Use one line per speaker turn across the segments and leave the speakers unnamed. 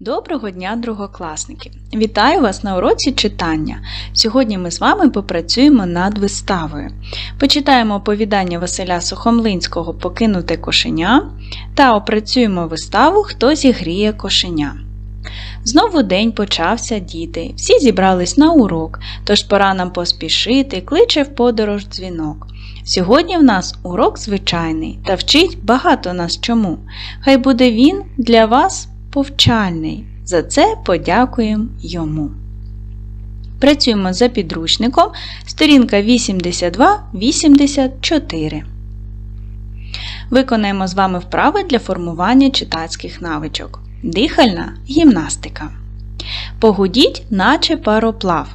Доброго дня, другокласники! Вітаю вас на уроці читання. Сьогодні ми з вами попрацюємо над виставою. Почитаємо оповідання Василя Сухомлинського Покинуте кошеня та опрацюємо виставу Хто зігріє кошеня. Знову день почався, діти. Всі зібрались на урок, тож пора нам поспішити, кличе в подорож дзвінок. Сьогодні в нас урок звичайний та вчить багато нас чому. Хай буде він для вас повчальний. За це подякуємо йому. Працюємо за підручником сторінка 82-84. Виконаємо з вами вправи для формування читацьких навичок. Дихальна гімнастика. Погудіть, наче пароплав.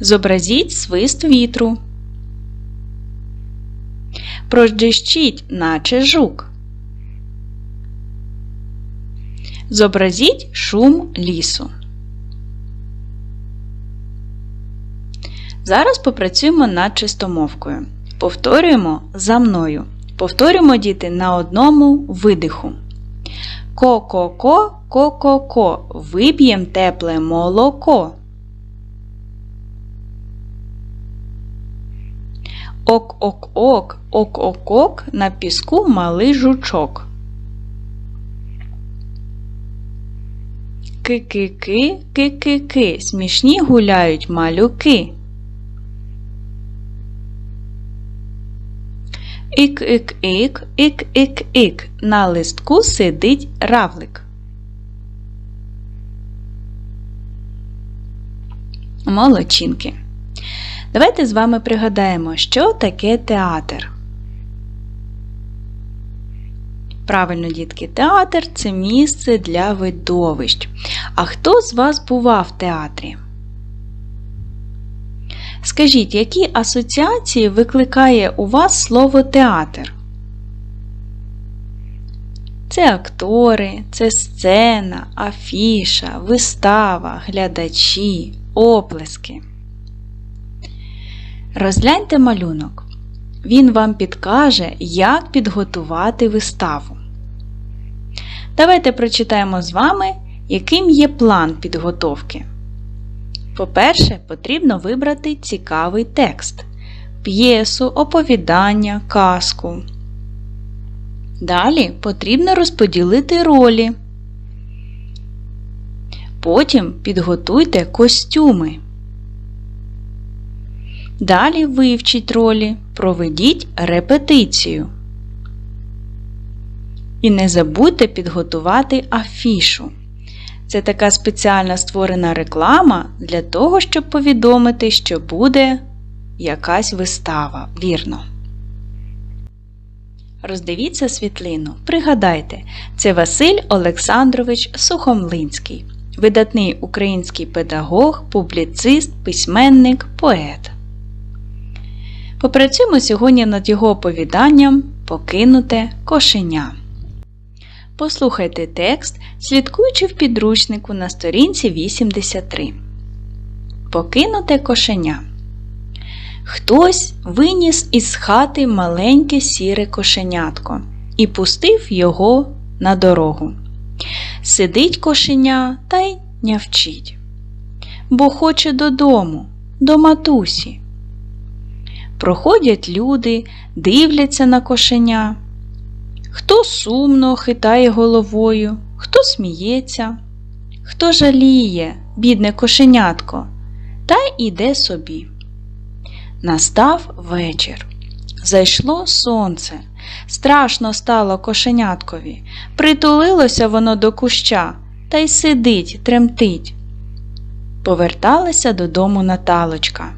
Зобразіть свист вітру. Прождищіть, наче жук. Зобразіть шум лісу. Зараз попрацюємо над чистомовкою. Повторюємо за мною. Повторюємо діти на одному видиху. Ко-ко-ко, ко-ко-ко. Вип'єм тепле молоко. Ок-ок-ок, ок-ок-ок, на піску малий жучок. Ки-ки-ки, ки-ки-ки, смішні гуляють малюки. Ік-ік-ік, ік-ік-ік, на листку сидить равлик. Молодчинки. Давайте з вами пригадаємо, що таке театр. Правильно, дітки, театр це місце для видовищ. А хто з вас бував в театрі? Скажіть, які асоціації викликає у вас слово театр? Це актори, це сцена, афіша, вистава, глядачі, оплески. Розгляньте малюнок. Він вам підкаже, як підготувати виставу. Давайте прочитаємо з вами, яким є план підготовки. По-перше, потрібно вибрати цікавий текст, п'єсу, оповідання, казку. Далі потрібно розподілити ролі. Потім підготуйте костюми. Далі вивчіть ролі, проведіть репетицію. І не забудьте підготувати афішу. Це така спеціальна створена реклама для того, щоб повідомити, що буде якась вистава. Вірно. Роздивіться світлину. Пригадайте, це Василь Олександрович Сухомлинський, видатний український педагог, публіцист, письменник, поет. Попрацюємо сьогодні над його оповіданням Покинуте кошеня. Послухайте текст, слідкуючи в підручнику на сторінці 83. Покинуте кошеня. Хтось виніс із хати маленьке сіре кошенятко і пустив його на дорогу. Сидить кошеня та й нявчить, бо хоче додому, до матусі. Проходять люди, дивляться на кошеня. Хто сумно хитає головою, хто сміється, хто жаліє, бідне кошенятко, та й іде собі. Настав вечір. Зайшло сонце. Страшно стало кошеняткові. Притулилося воно до куща та й сидить, тремтить. Поверталася додому Наталочка.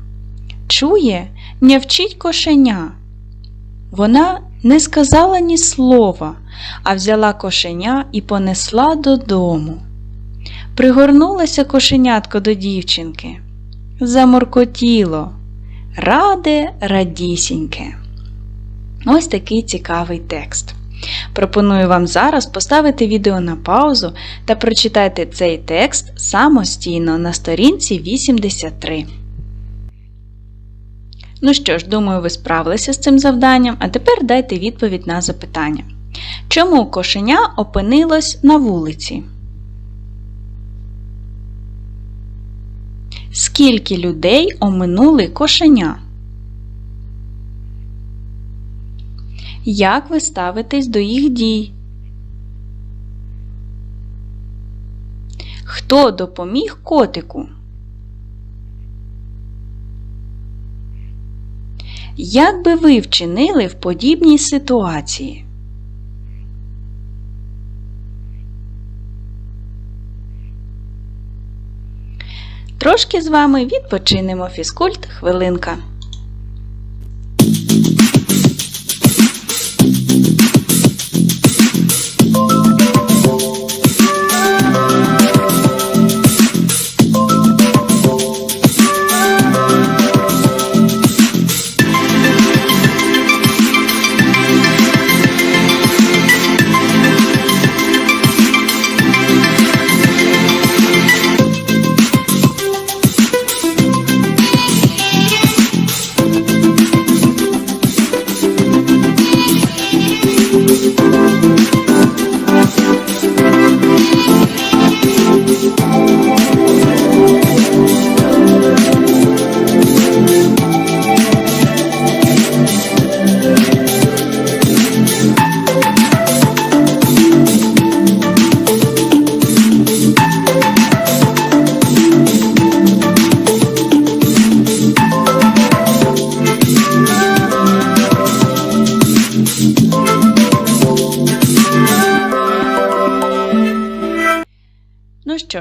Чує, нявчить кошеня. Вона не сказала ні слова, а взяла кошеня і понесла додому. Пригорнулося кошенятко до дівчинки. Заморкотіло, раде радісіньке. Ось такий цікавий текст. Пропоную вам зараз поставити відео на паузу та прочитайте цей текст самостійно на сторінці 83. Ну що ж, думаю, ви справилися з цим завданням, а тепер дайте відповідь на запитання. Чому кошеня опинилось на вулиці? Скільки людей оминули кошеня? Як ви ставитесь до їх дій? Хто допоміг котику? Як би ви вчинили в подібній ситуації? Трошки з вами відпочинемо фізкульт хвилинка.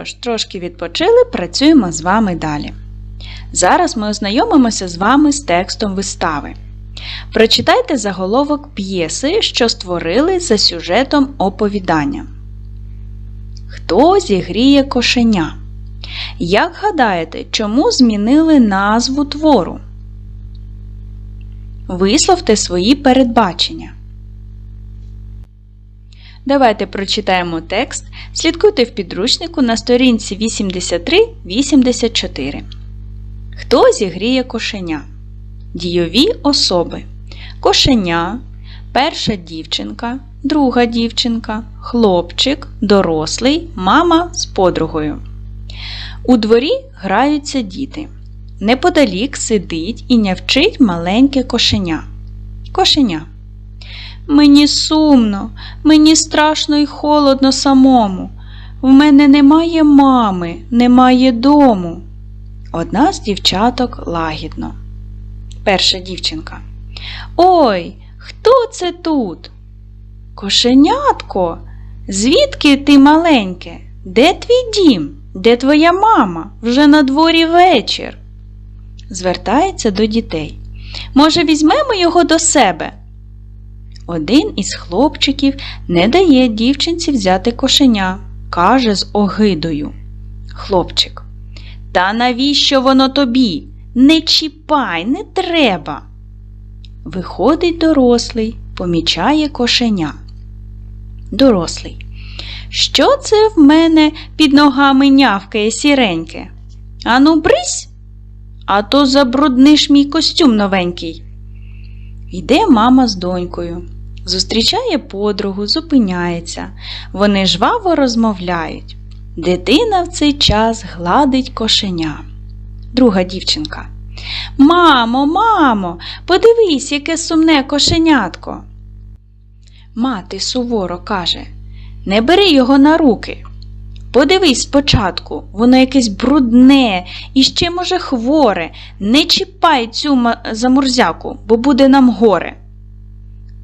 Ж, трошки відпочили, працюємо з вами далі. Зараз ми ознайомимося з вами з текстом вистави. Прочитайте заголовок п'єси, що створили за сюжетом оповідання. Хто зігріє кошеня? Як гадаєте, чому змінили назву твору? Висловте свої передбачення. Давайте прочитаємо текст. Слідкуйте в підручнику на сторінці 83-84. Хто зігріє кошеня? Дійові особи. Кошеня, перша дівчинка, друга дівчинка, хлопчик, дорослий, мама з подругою. У дворі граються діти. Неподалік сидить і нявчить маленьке кошеня. Кошеня. Мені сумно, мені страшно і холодно самому. В мене немає мами, немає дому. Одна з дівчаток лагідно. Перша дівчинка. Ой, хто це тут? Кошенятко, звідки ти маленьке? Де твій дім? Де твоя мама? Вже на дворі вечір. Звертається до дітей. Може, візьмемо його до себе? Один із хлопчиків не дає дівчинці взяти кошеня, каже з огидою. Хлопчик. Та навіщо воно тобі? Не чіпай, не треба. Виходить дорослий, помічає кошеня. Дорослий. Що це в мене під ногами нявкає сіреньке? Ану, брись, а то забрудниш мій костюм новенький. Йде мама з донькою. Зустрічає подругу, зупиняється. Вони жваво розмовляють. Дитина в цей час гладить кошеня. Друга дівчинка. Мамо, мамо, подивись, яке сумне кошенятко. Мати суворо каже Не бери його на руки. Подивись спочатку, воно якесь брудне і ще, може, хворе. Не чіпай цю замурзяку, бо буде нам горе.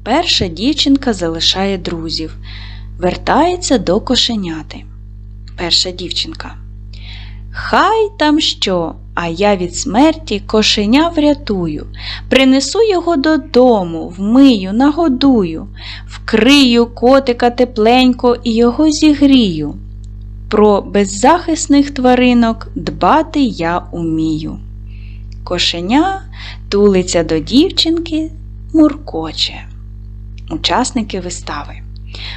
Перша дівчинка залишає друзів, вертається до кошеняти. Перша дівчинка. Хай там що, а я від смерті кошеня врятую, принесу його додому, вмию, нагодую, вкрию котика тепленько і його зігрію. Про беззахисних тваринок дбати я умію. Кошеня тулиться до дівчинки, муркоче. Учасники вистави.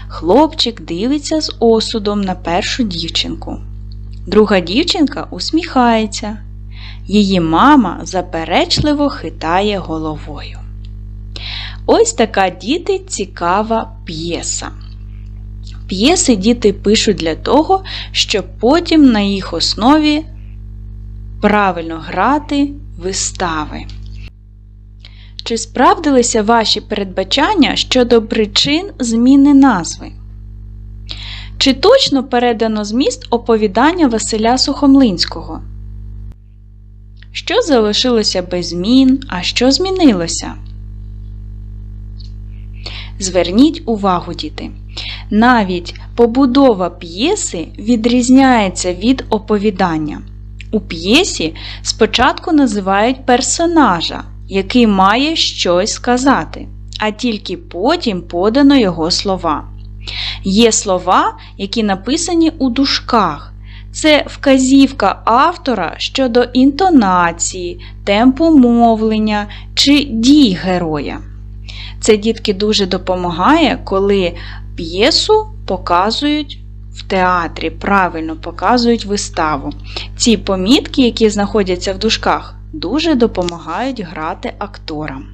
Хлопчик дивиться з осудом на першу дівчинку. Друга дівчинка усміхається. Її мама заперечливо хитає головою. Ось така діти цікава п'єса. П'єси діти пишуть для того, щоб потім на їх основі правильно грати вистави. Чи справдилися ваші передбачання щодо причин зміни назви? Чи точно передано зміст оповідання Василя Сухомлинського? Що залишилося без змін, а що змінилося? Зверніть увагу, діти. Навіть побудова п'єси відрізняється від оповідання. У п'єсі спочатку називають персонажа, який має щось сказати, а тільки потім подано його слова. Є слова, які написані у дужках. Це вказівка автора щодо інтонації, темпу мовлення чи дій героя. Це дітки дуже допомагає, коли п'єсу показують в театрі, правильно показують виставу. Ці помітки, які знаходяться в дужках, дуже допомагають грати акторам.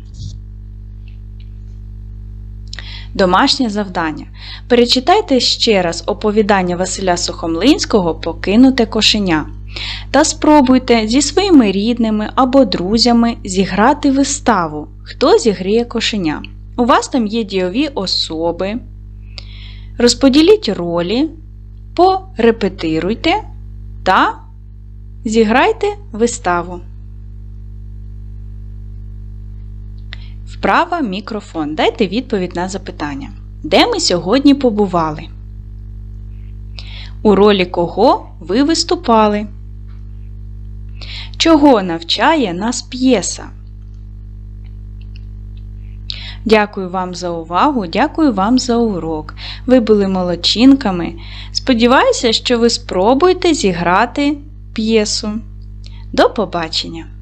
Домашнє завдання. Перечитайте ще раз оповідання Василя Сухомлинського Покинуте кошеня та спробуйте зі своїми рідними або друзями зіграти виставу Хто зігріє кошеня. У вас там є дійові особи. Розподіліть ролі, порепетируйте та зіграйте виставу. Вправа мікрофон. Дайте відповідь на запитання. Де ми сьогодні побували? У ролі кого ви виступали? Чого навчає нас п'єса? Дякую вам за увагу, дякую вам за урок. Ви були молодчинками. Сподіваюся, що ви спробуєте зіграти п'єсу. До побачення!